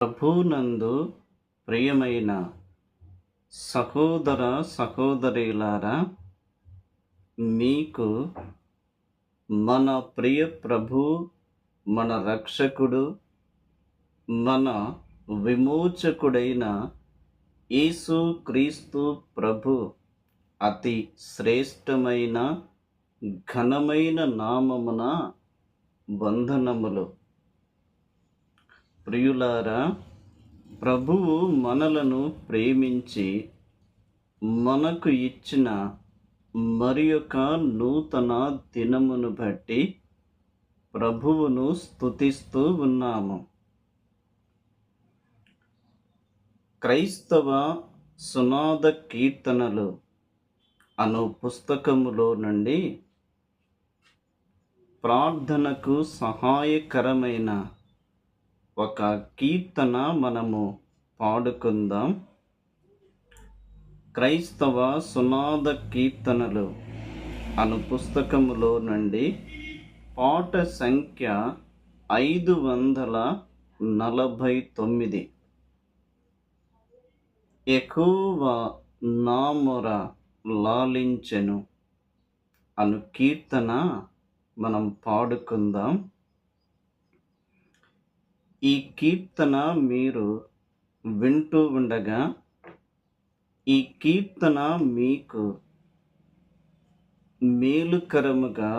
ప్రభునందు ప్రియమైన సహోదర సహోదరులారా మీకు మన ప్రియ ప్రభు మన రక్షకుడు మన విమోచకుడైన యేసు క్రీస్తు ప్రభు అతి శ్రేష్టమైన ఘనమైన నామమున వందనములు. ప్రియులారా ప్రభువు మనలను ప్రేమించి మనకు ఇచ్చిన మరి యొక్క నూతన దినమును బట్టి ప్రభువును స్తుతిస్తూ ఉన్నాము. క్రైస్తవ సునాద కీర్తనలు అను పుస్తకములో నుండి ప్రార్థనకు సహాయకరమైన ఒక కీర్తన మనము పాడుకుందాం. క్రైస్తవ సునాద కీర్తనలు అను పుస్తకములో నుండి పాట సంఖ్య ఐదు వందల నలభై తొమ్మిది. ఎక్కువ నామొర లాలించెను అను కీర్తన మనం పాడుకుందాం. ఈ కీర్తన మీరు వింటూ ఉండగా ఈ కీర్తన మీకు మేలుకరముగా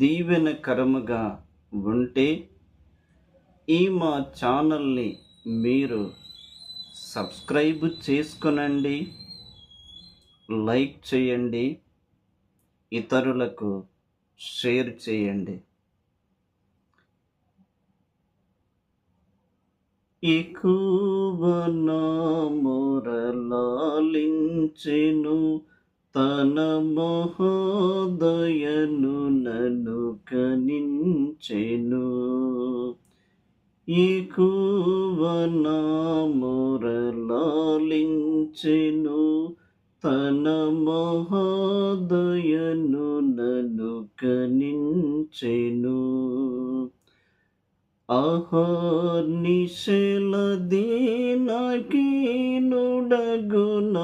దీవెనకరముగా ఉంటే ఈ మా ఛానల్ని మీరు సబ్స్క్రైబ్ చేసుకునండి లైక్ చేయండి ఇతరులకు షేర్ చేయండి. ఎక్కువన మొరలాలించెను తన మహోదయను నన్ను కనించెను. ఎక్కువన మొరలాలించెను తన మహోదయను నన్ను కనించెను. అహర్నిశలదీనకీనుడగున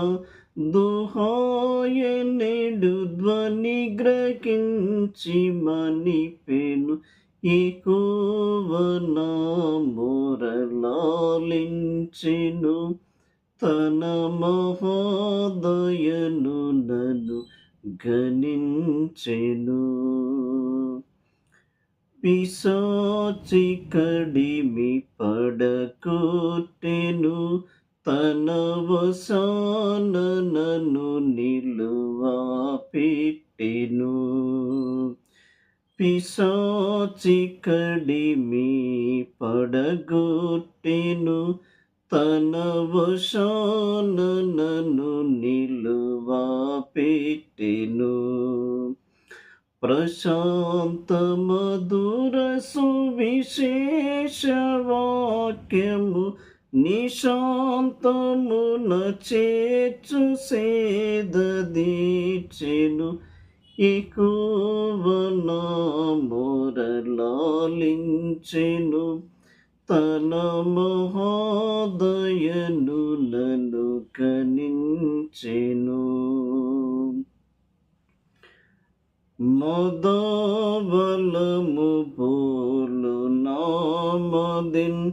దుహాయనెడు ధ్వని గ్రహించి మనిపెను ఎక్కువనామురలాలించెను తన మహోదయను నన్ను గణించెను పిశాచి కడిమి పడకొట్టెను తన వసానను నిలువా పెట్టెను పిశాచి కడిమి పడగొట్టెను తన వశానను నిలువా పెట్టెను ప్రశాంత చేను సేదీచెను ఎక్కువనామురలాలించెను తన మహోదయనులను కనించెను. మదవలము పోలు నామదిన్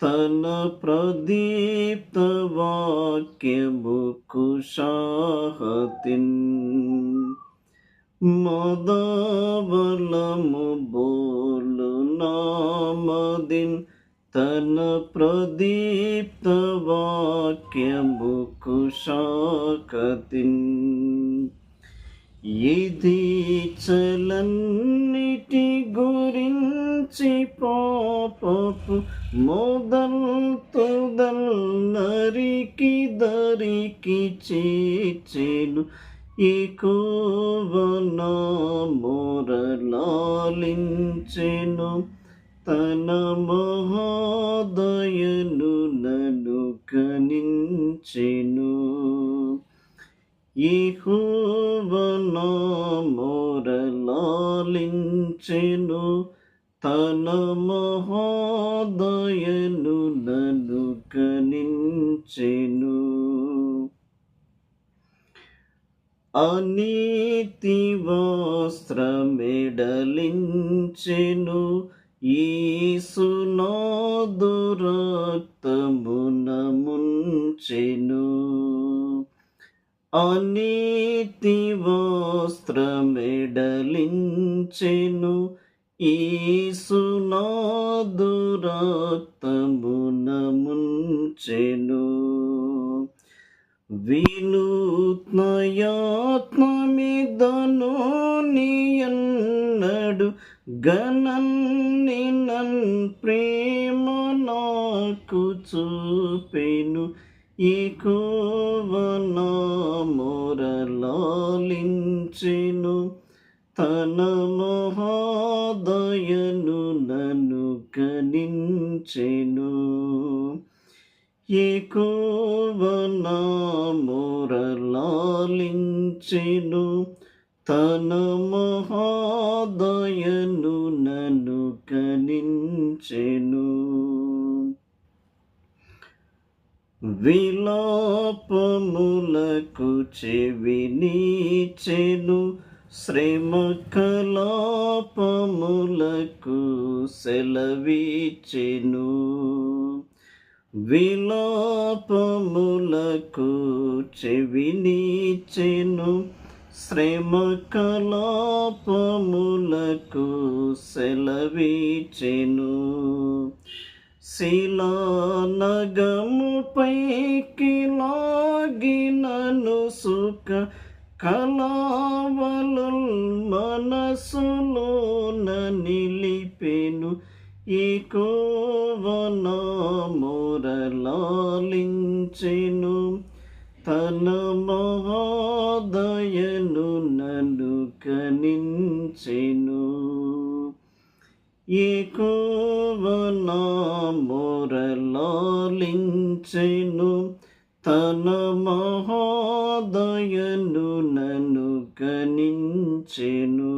ತನ ಪ್ರದೀಪ್ತವಾಕ್ಯ ಬುಕುಶಾಹತಿನ್ ಮದಬಲಮ ಬೋಲು ನಾಮದಿನ್ ತನ ಪ್ರದೀಪ್ತವಾಕ್ಯ ಬುಕುಶಾಕತಿನ್ ఇది చలన్నిటి గురించి పాపపు మొదల్ తుదల్ నరికి దరికి చేచెను ఎక్కువన మొరలాలించెను తన మహోదయను నన్ను కనించెను యెహోవనా మొరలాలించెను తన మహోదయను నను కనించెను అనీతి వస్త్రమెడలించెను ఈసునాదు రక్తమున ముంచెను అనీతి వస్త్రమెడలించెను. ఈసునాదు రక్తమున ముంచెను వినూత్నయాత్మమిదను నీయన్నడు. గణన్ని నన్ ప్రేమ నాకు చూపెను. ఎక్కువన మొరలాలించెను తన మహాదయను నన్ను కనించెను ఎక్కువన మొరలాలించెను తన మహాదయను నన్ను కనించెను విలాపములకు చెవినీచెను. శ్రమ కలాపములకు సెలవీచెను విలాపములకు చెవినీచెను. శ్రమ కలాపములకు సెలవీచెను శిలానగముపైకి లాగినను సుఖ కళావలు మనసులోన నిలిపెను. ఈకోవన మొరలాలించెను తన మహాదయను నన్ను కనించెను ఎక్కువన మొరలాలించెను తన మహాదయను నను గణించెను.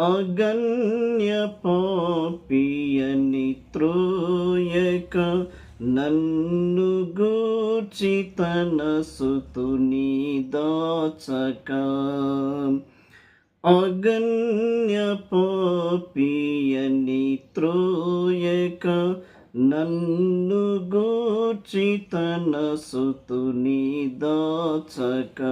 అగణ్య పాపియని త్రోయక నన్ను గూర్చి తన సుతుని దాచక. అగణ్య పాపియని త్రోయక నన్ను గూర్చి తన సుతుని దాచక.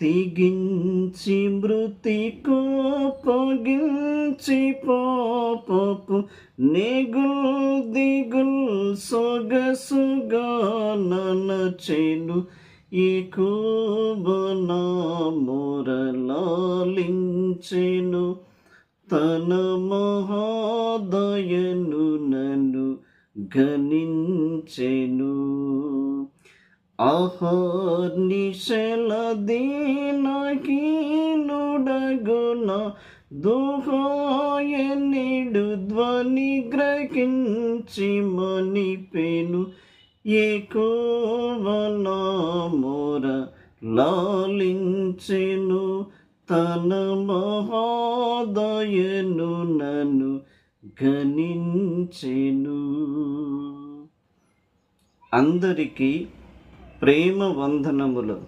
తిగించి మృతి కోపగించి పాపపు నెగుల్ దిగుల్ సొగసుగా నన చెను ఈ ఎక్కువన మొరలాలించెను తన మహాదయను నన్ను గణించెను. అహర్నిశల దీనహీనుడగున దుహాయనిడు ధ్వని గ్రహించి మనిపెను ఎక్కువన మోర లాలించెను. తన మహోదయను నన్ను గణించెను అందరికీ ప్రేమ వందనములు.